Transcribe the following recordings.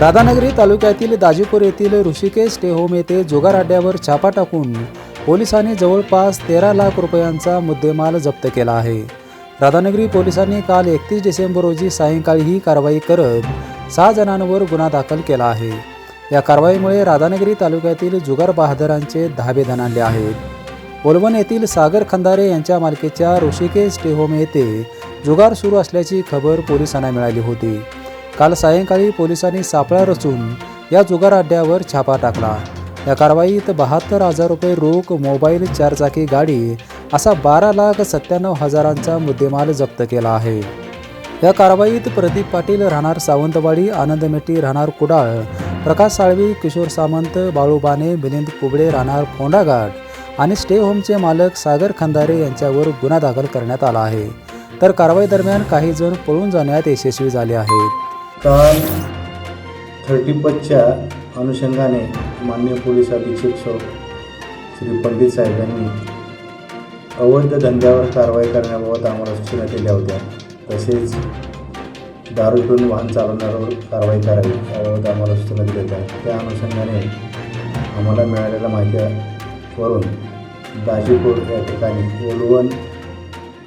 राधानगरी तालुक्यातील दाजीपूर येथील Rishikesh stay home येथे जुगार अड्ड्यावर छापा टाकून पोलिसांनी जवळपास तेरा लाख रुपयांचा मुद्देमाल जप्त केला आहे. राधानगरी पोलिसांनी काल एकतीस डिसेंबर रोजी सायंकाळी ही कारवाई करत सहा जणांवर गुन्हा दाखल केला आहे. या कारवाईमुळे राधानगरी तालुक्यातील जुगार बहादरांचे धाबे दणाणले आहेत. ओलवण येथील सागर खंदारे यांच्या मालकीच्या ऋषिकेश स्टे होम येथे जुगार सुरू असल्याची खबर पोलिसांना मिळाली होती. काल सायंकाळी पोलिसांनी सापळा रचून या जुगार अड्ड्यावर छापा टाकला. या कारवाईत बहात्तर हजार रुपये रोख मोबाईल चारचाकी गाडी असा बारा लाख सत्त्याण्णव हजारांचा मुद्देमाल जप्त केला आहे. या कारवाईत प्रदीप पाटील राहणार सावंतवाडी आनंद मेटी राहणार कुडाळ प्रकाश साळवी किशोर सामंत बाळूबाने मिलिंद कुबडे राहणार फोंडाघाट आणि स्टे होमचे मालक सागर खंदारे यांच्यावर गुन्हा दाखल करण्यात आला आहे. तर कारवाई दरम्यान काही जण पळून जाण्यात यशस्वी झाले आहेत. काल थर्टी पचच्या अनुषंगाने मान्य पोलीस अधीक्षक सौ श्री पंडित साहेबांनी अवैध धंद्यावर कारवाई करण्याबाबत आम्हाला सूचना दिल्या होत्या. तसेच दारू पिऊन वाहन चालवणाऱ्यावर कारवाई करावी याबाबत आम्हाला सूचना दिल्या होत्या. त्या अनुषंगाने आम्हाला मिळालेल्या माहितीवरून दाजीपूर या ठिकाणी ओलवण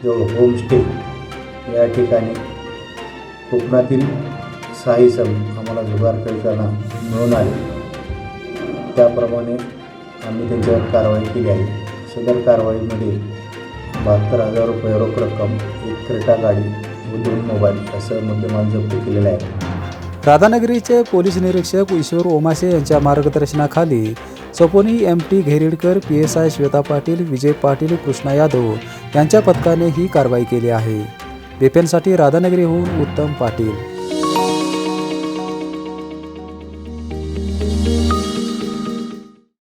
जवळ होमस्टे या ठिकाणी कोकणातील साई सम आम्हाला जुगार खेळताना मिळून आले. त्याप्रमाणे आम्ही त्यांच्यावर कारवाई केली आहे. सदर कारवाईमध्ये बहात्तर हजार रुपये रोख रक्कम एक क्रेटा गाडी व दोन मोबाईल असं मुद्देमाल जप्त केलेलं आहे. राधानगरीचे पोलीस निरीक्षक ईश्वर ओमासे यांच्या मार्गदर्शनाखाली सपोनी M T Gheridkar P S I Shweta Patil Vijay Patil Krishna Yadav यांच्या पथकाने ही कारवाई केली आहे. बेपेनसाठी राधानगरीहून उत्तम पाटील.